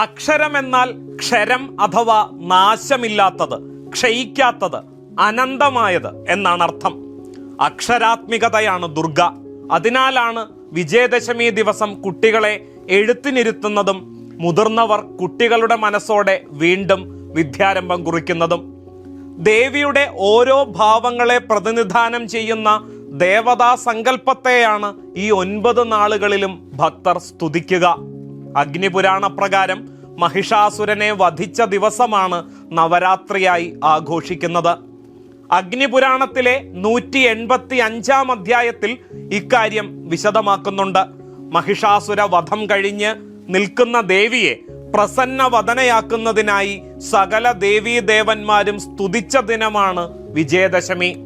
അക്ഷരം എന്നാൽ ക്ഷരം അഥവാ നാശമില്ലാത്തത് ക്ഷയിക്കാത്തത് അനന്തമായത് എന്നാണ് അർത്ഥം അക്ഷരാത്മികതയാണ് ദുർഗ. അതിനാലാണ് വിജയദശമി ദിവസം കുട്ടികളെ എഴുത്തിനിരുത്തുന്നതും മുതിർന്നവർ കുട്ടികളുടെ മനസ്സോടെ വീണ്ടും വിദ്യാരംഭം കുറിക്കുന്നതും. ദേവിയുടെ ഓരോ ഭാവങ്ങളെ പ്രതിനിധാനം ചെയ്യുന്ന ദേവതാ സങ്കല്പത്തെയാണ് ഈ ഒൻപത് നാളുകളിലും ഭക്തർ സ്തുതിക്കുക. അഗ്നിപുരാണ പ്രകാരം മഹിഷാസുരനെ വധിച്ച ദിവസമാണ് നവരാത്രിയായി ആഘോഷിക്കുന്നത്. അഗ്നിപുരാണത്തിലെ നൂറ്റി എൺപത്തി അഞ്ചാം അധ്യായത്തിൽ ഇക്കാര്യം വിശദമാക്കുന്നുണ്ട്. മഹിഷാസുര വധം കഴിഞ്ഞ് നിൽക്കുന്ന ദേവിയെ പ്രസന്ന പ്രസന്നവദനയാക്കുന്നതിനായി സകല ദേവീ ദേവന്മാരും സ്തുതിച്ച ദിനമാണ് വിജയദശമി.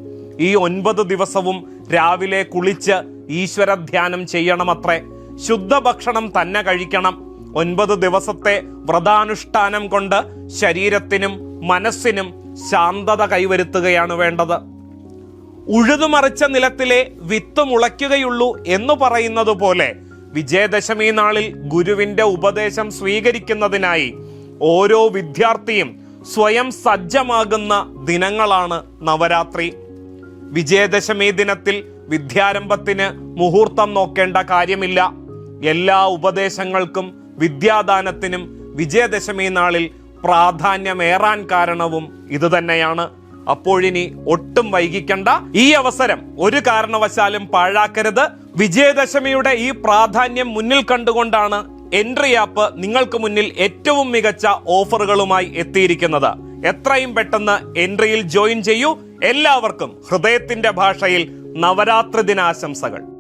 ഈ ഒൻപത് ദിവസവും രാവിലെ കുളിച്ച് ഈശ്വര ധ്യാനം ചെയ്യണമത്രേ. ശുദ്ധഭക്ഷണം തന്നെ കഴിക്കണം. ഒൻപത് ദിവസത്തെ വ്രതാനുഷ്ഠാനം കൊണ്ട് ശരീരത്തിനും മനസ്സിനും ശാന്തത കൈവരുത്തുകയാണ് വേണ്ടത്. ഉഴുതുമറിച്ച നിലത്തിലെ വിത്ത് മുളയ്ക്കുകയുള്ളൂ എന്ന് പറയുന്നത് പോലെ വിജയദശമി നാളിൽ ഗുരുവിന്റെ ഉപദേശം സ്വീകരിക്കുന്നതിനായി ഓരോ വിദ്യാർത്ഥിയും സ്വയം സജ്ജമാകുന്ന ദിനങ്ങളാണ് നവരാത്രി. വിജയദശമി ദിനത്തിൽ വിദ്യാരംഭത്തിന് മുഹൂർത്തം നോക്കേണ്ട കാര്യമില്ല. എല്ലാ ഉപദേശങ്ങൾക്കും വിദ്യാദാനത്തിനും വിജയദശമി നാളിൽ പ്രാധാന്യമേറാൻ കാരണവും ഇതുതന്നെയാണ്. അപ്പോഴിനി ഒട്ടും വൈകിക്കണ്ട. ഈ അവസരം ഒരു കാരണവശാലും പാഴാക്കരുത്. വിജയദശമിയുടെ ഈ പ്രാധാന്യം മുന്നിൽ കണ്ടുകൊണ്ടാണ് എൻട്രി ആപ്പ് നിങ്ങൾക്ക് മുന്നിൽ ഏറ്റവും മികച്ച ഓഫറുകളുമായി എത്തിയിരിക്കുന്നത്. എത്രയും പെട്ടെന്ന് എൻട്രിയിൽ ജോയിൻ ചെയ്യൂ. എല്ലാവർക്കും ഹൃദയത്തിന്റെ ഭാഷയിൽ നവരാത്രി ദിനാശംസകൾ.